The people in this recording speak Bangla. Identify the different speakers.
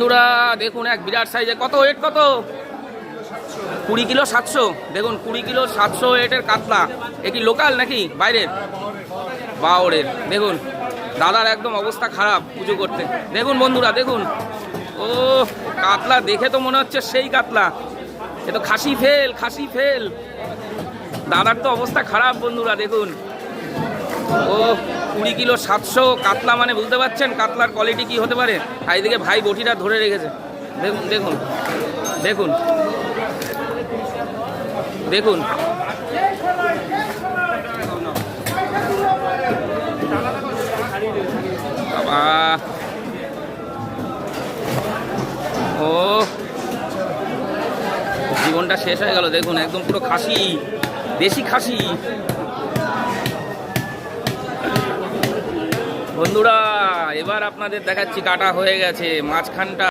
Speaker 1: বন্ধুরা, দেখুন এক বিরাট সাইজে কত ওয়েট কত? কুড়ি কিলো সাতশো। দেখুন, কুড়ি কিলো সাতশো ওয়েটের কাতলা। এ কি লোকাল নাকি? বাইরের? বাওরের। দেখুন, দাদার একদম অবস্থা খারাপ পুজো করতে। দেখুন বন্ধুরা, দেখুন। ও, কাতলা দেখে তো মনে হচ্ছে সেই কাতলা। এ তো খাসি ফেল খাসি ফেল। দাদার তো অবস্থা খারাপ বন্ধুরা, দেখুন। ও কুড়ি কিলো সাতশো কাতলা মানে বুঝতে পারছেন কাতলার কোয়ালিটি কি হতে পারে? আর ভাই বটিটা ধরে রেখেছে। দেখুন দেখুন দেখুন। দেখুন। বাবা। ও। জীবনটা শেষ হয়ে গেল, দেখুন, একদম পুরো খাসি, দেশি খাসি। বন্ধুরা এবার আপনাদের দেখাচ্ছি কাটা হয়ে গেছে মাঝখানটা